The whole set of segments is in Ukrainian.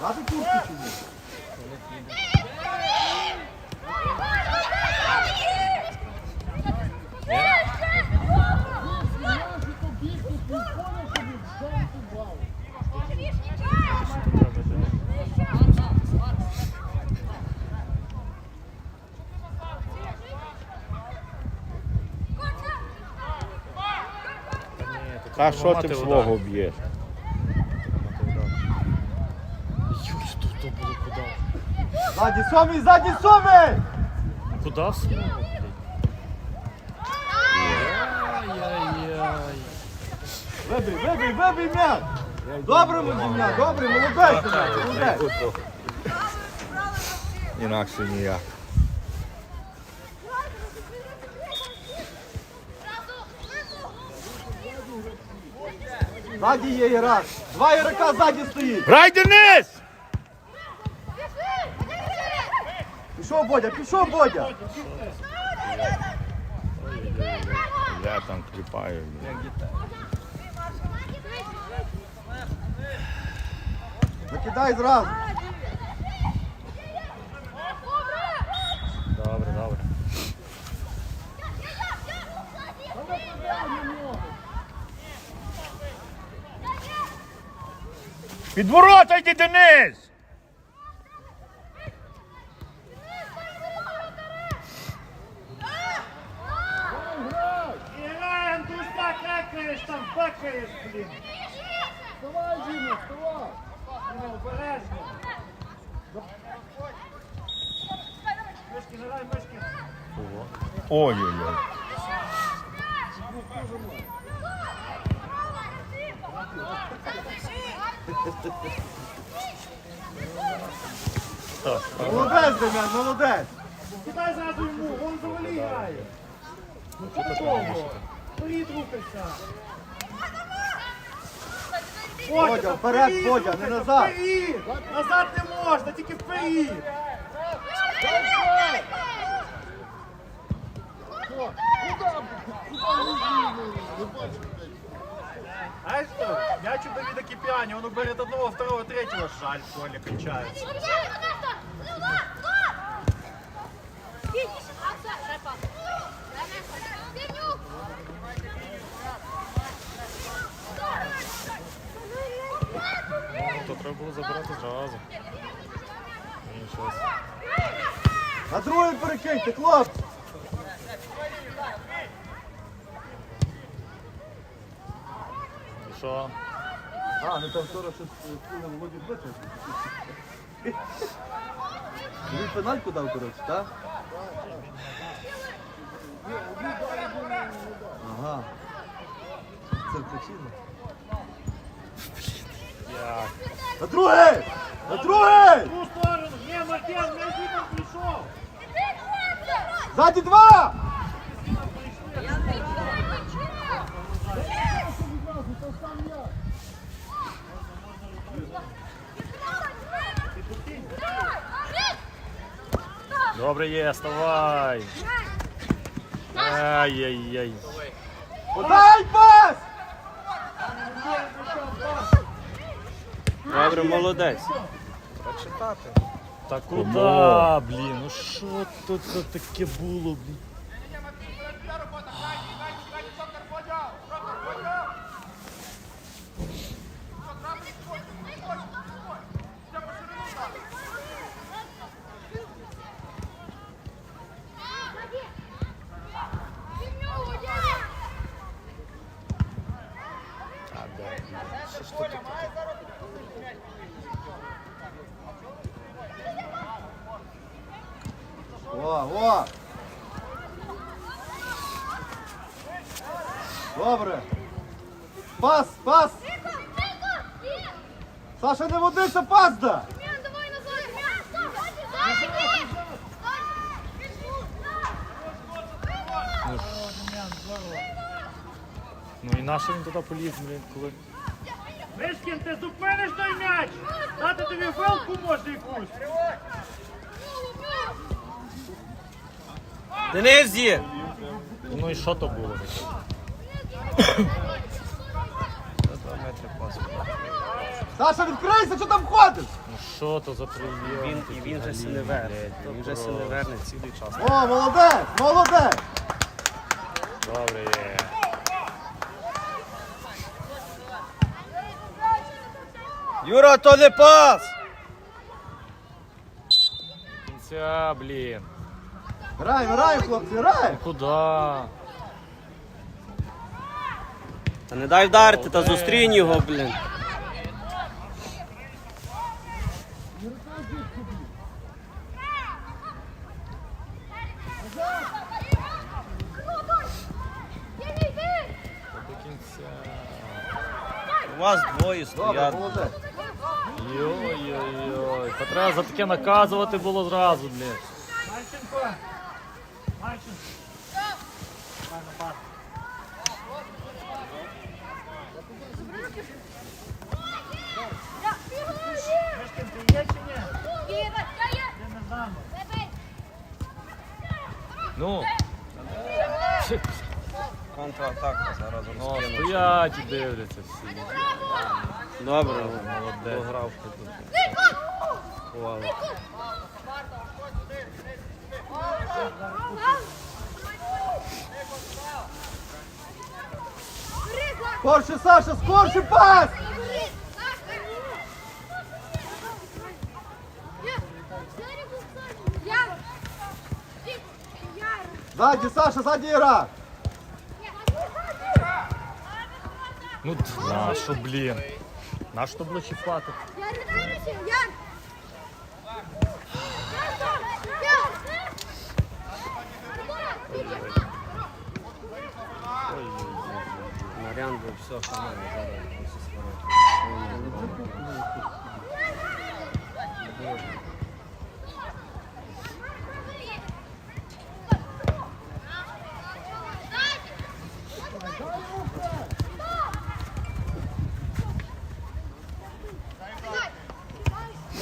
Дати куртку чи ні? Та що ти в свого б'єш? Юрій, тут то було куди? Ззаді сьомий, ззаді сьомий! Куди свого? Ай-яй-яй. Вибий, вибий, вибий м'яч! Добре, Мадім'я, добре, молодець, молодець. Інакше ніяк. Ззаді є Ірак. Два ігрока ззаді стоїть. Грай, Денис! Пішов Бодя, пішов Бодя. Я там кліпаю. Закидай зразу. Добре, добре. Йди, Денис! Іграєм, ти так рекаєш, там бекаєш, блін. Вставай, Діма, вставай. Ну, обережно. Мишки. Ой-ой-ой. Молодець, Дем'ян, молодець. Кидай зразу йому, вон завалі грає. Ну, що такого? Вперед рухайся. Бодя, вперед, Бодя, не рухайся, назад. вперед. Назад не можна, тільки вперед. Знаешь что? Мяч у Давида Кипиани, он ударит одного, второго, третьего. Жаль, Коля кончается. То треба було забирати зразу. На другий перекиньте, хлопці. Що? А, ну там вчора щось куля Володі Дмитрич. Він пенальку дав, коротше, так? Ага. Це вкачило. Як? На другий! На другий! Ту сторону. Не, Маркен, мяч там пришел. Ззаді два! Добре є, вставай. Ай-яй-яй. Подай пас! Добре, молодець. Та читати. Та куда, блін? Ну що тут таке було, блін? А, де, блін? Що ж тут таке? О, о! Добре. Пас, пас! Саша, не водися, пас да! Ну і на він туди поліз, блін, коли. Мишкін, ти зупиниш той м'яч! Дати тобі вилку може якусь! Денис є! Ну і що то було? Саша, відкрийся, що там ходиш? Ну що то за прийом? Він, і він же се верне. Він же се не цілий час. О, молодець, молодець! Добре є. Юра, то не пас! Кінця, блін. Граємо, граємо, хлопці, граємо! Куда? Та не дай вдарити, та зустрінь його, блін. До кінця. У вас двоє Добре, стоять. Йой-йой-йой. Та треба за таке наказувати було зразу, блін. Марченко! Марченко! Пане пас. Мишкін, ти є чи ні? Ти не знаю. Ну, Контратака зараз ну стоять і дивляться всі. Добре, Молодець. пограв тут. Ховали. Скорше, Саша, скорше пас! Ззаді, Саша, ззаді гра! Ну, на що, блін? На що було чіпати? Маріан би все хамає зараз. усі сварить.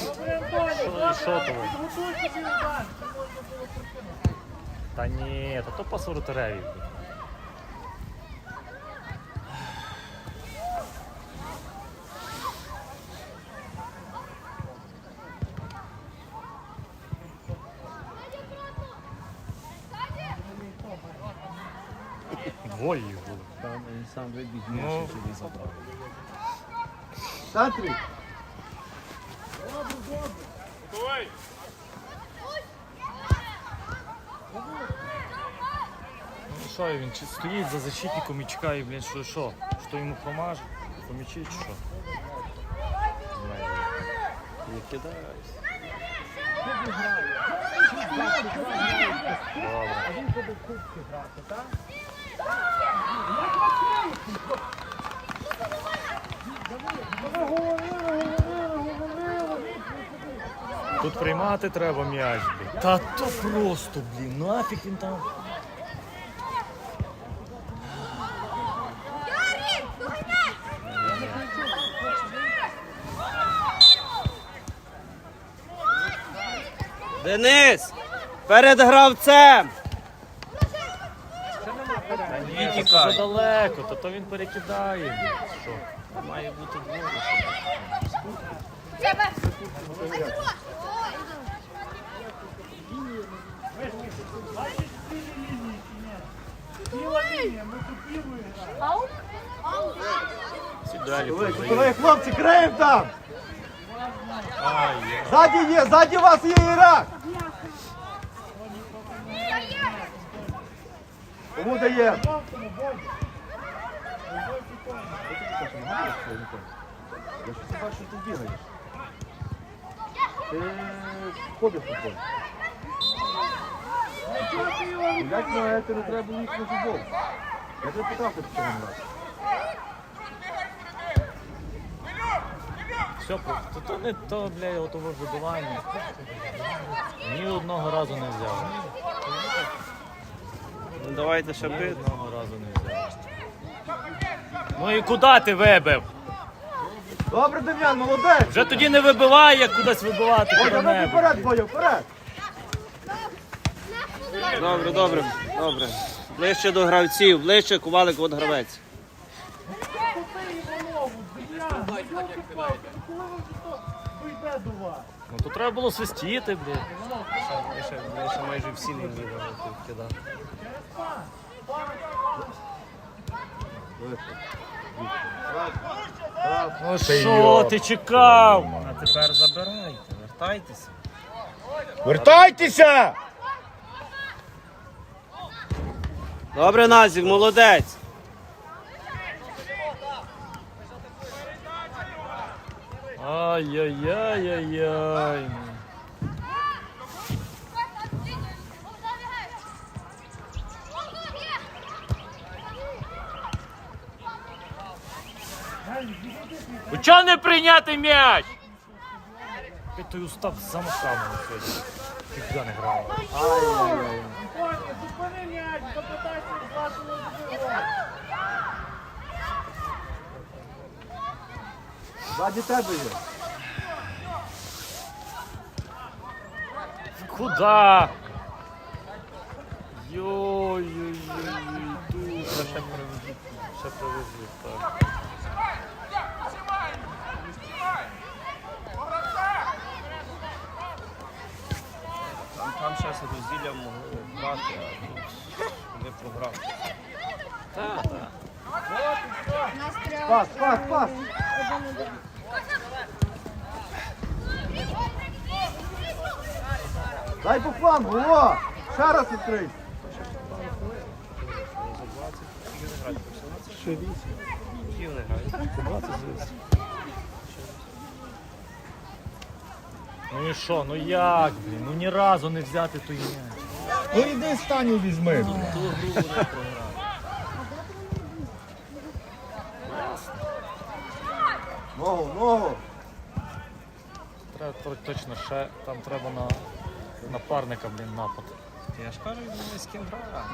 Добре, Антоні, Що- добре, що але того? підготуйся свій удар, щоб можна було прокинути. Та ні, та то по воротареві. Двоє їх було. Ну, В центрі. ну що, він чи стоїть за защитником і чекає, блін, що, що? Що йому помаже? Помічить, чи що? Не кидайся. Добре. Тут приймати треба м'яч, блін. Та то просто, блін, нафіг він там. Денис! Перед гравцем! Це далеко, то то він перекидає. Що? Має бути Сідалі Давай, хлопці, краєм там! Ай, є. Ззаді вас є Ірак! Кому Бодя. Я щось бачу, що ти бігаєш. Ти ходиш полі. Як на не треба їх на футбол? Я тебе питав, ти не раз. Все, то, то не то, бля, отого вибивання. Ні одного разу не взяв. Ну, давайте ще Ні бити. одного разу не взяв. Ну і куди ти вибив? Добре, Дем'ян, молодець! Вже тоді не вибивай, як кудись вибивати. Ой, давай куди-небудь. вперед, Боя, вперед! Добре, добре, добре. Ближче до гравців, ближче ковалик от гравець. Ну то вийде до вас? Ну то треба було свистіти, блядь. Я ще майже всі не кидав. Ну що ти чекав? А тепер забирайте, вертайтеся. Вертайтеся! Добре, Назік, молодець. Ай-яй-яй-яй-яй. Ну чого не прийняти м'яч? Ти той устав замахав на сьогодні. Фіга не грав. Зупини м'яч, попитайся вашого забивати. Ззаді тебе є. Куда? Йой-йой-йой, тут. Ще привезуть. Ще привезуть, так. Там, там ще розділля могли брати, а тут не програв. Так, так. Пас, пас, пас! Дай по флангу, о! Ще раз відкрий! Не грає. Ну і що, ну як, блін? Ну ні разу не взяти той м'яч. Ну іди стань і візьми. блін. Ту гру. Ногу, ногу! Треба то- точно ще, там треба на напарника, блін, напад. Я ж кажу, він з ким грає.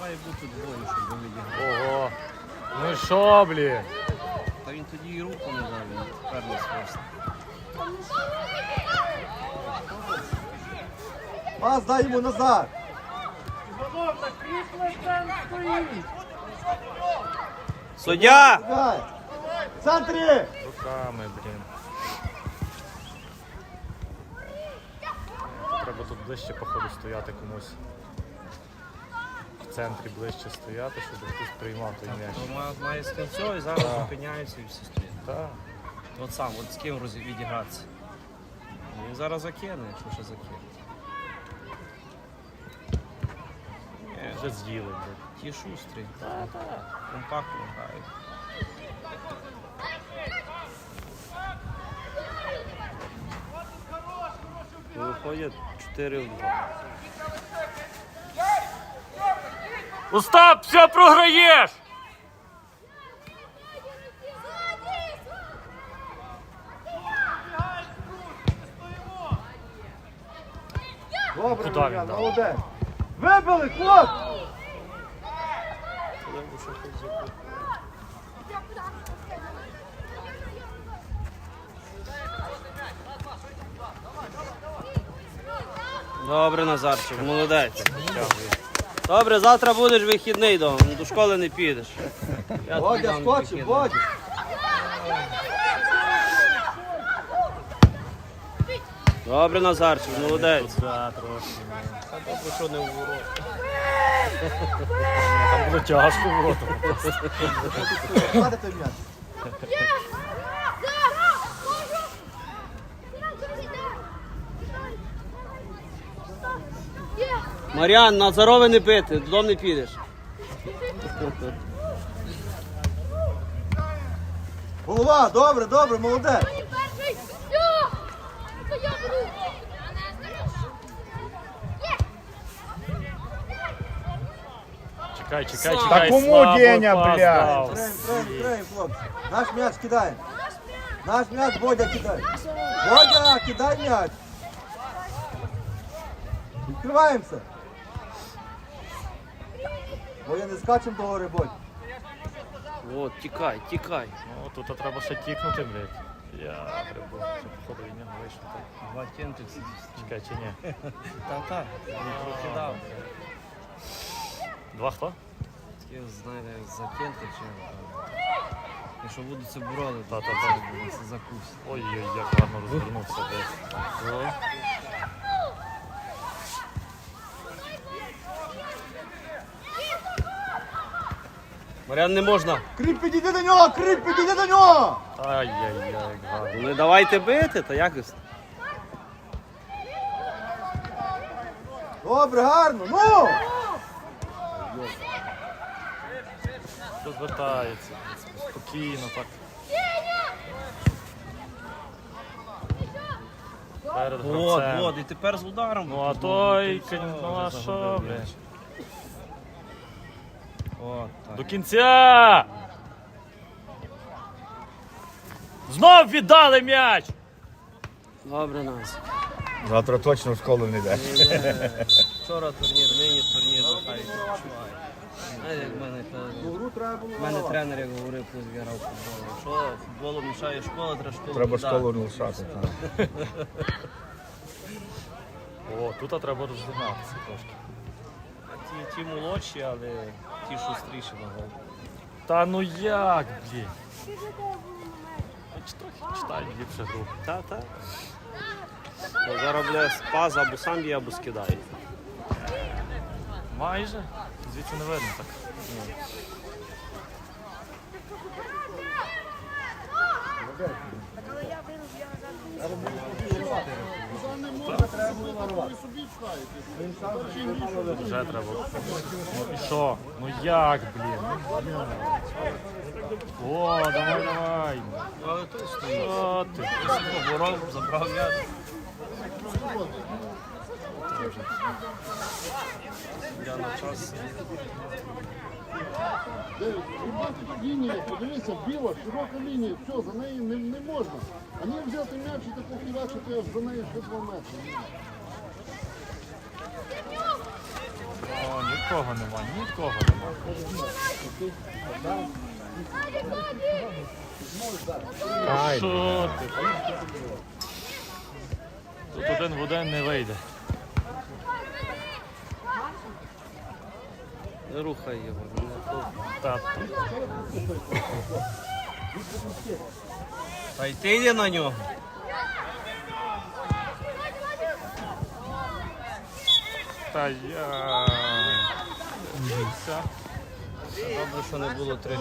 Має бути двоє, щоб вони відіграли. Ого. Ну що, блін? Та він тоді і руку не дав, він тепер не. Пас дай йому назад! Іванов, так крісло там стоїть. Суддя! В центрі! Руками, блін. Треба тут ближче, походу, стояти комусь. В центрі ближче стояти, щоб хтось приймав той м'яч. То має- з все, і зараз зупиняються і всі стоять. Так. От сам, от з ким відігратися. Він зараз закине, якщо ще закине. Вже з'їли, ті шустрі. Компактно грають. І Виходять 4 в 2. Остап, все програєш! Добре, Куди він дав? молодець! Вибили, хлопці! Добре, Назарчик, молодець. Добре, завтра будеш вихідний дом, ну, до школи не підеш. Водя, скочив, водя. Добре, Назарчик, молодець. Добре, що не в ворот. Там було тяжко в ворот. Глади той м'яч. Маріан, Назарове не бити, додому не підеш. Голова, добре, добре, молодець. Чекай, чекай, Та чекай. кому слабо Деня, пас блядь? дав. Троєм, троєм, троєм, хлопці. Наш м'яч кидаємо. Наш м'яч, Бодя, кидай. Бодя, кидай м'яч. Відкриваємося. Бодя, не скачемо до гори, Бодь. От, тікай, тікай. Ну, тут треба ще тікнути, блядь. Я треба, щоб походу від нього вийшов. так. Два кентик Чекай, чи ні? Та так, не прокидав. Два хто? Я знаю, за кенти чи. Якщо будуть це бороли, то Та-та-та. це закус. Ой-ой, як гарно розвернувся, блядь. Маріан не можна. Кріп, підійди до нього, Кріп, підійди до нього. Ай-яй-яй, гарно. Ну не давайте бити, та якось. Добре, гарно, ну. Розвертається. Спокійно так. Перед От, гравцем. от, і тепер з ударом. Ну а той, ну а що, блядь? От, До кінця! Знов віддали м'яч! Добре, Настя. Завтра точно в школу не йде. Вчора турнір, нині турнір, хай відпочиває. Знаєте, як в мене, та- в мене тренер як говорив, я грав футбол. Якщо футболу мішає школа, треба школу Треба віддати. школу не лишати. так. О, тут треба розігнатися трошки. Ті, ті молодші, але ті шустріші на гол. Та ну як, блін? Хоч трохи читай ліпше гру. Та, та. Ну, Зараз буде спаз або сам б'є, або скидає. Майже. Звідси не видно так. Вже треба. Ну і що? Ну як, блін? Ну. О, давай, давай. Але. Що ти? Поборов, забрав м'яч. Я на час. Лінія, подивися, біла, широка лінія, все, за неї не, не можна. А не взяти м'яч і таку хірачити за неї ще два метри. О, нікого нема, нікого нема. Ай, Що ти? Тут один в один не вийде. Не рухай його. Не то. Та, Та й ти йди на нього. та я. Все. Добре, що не було три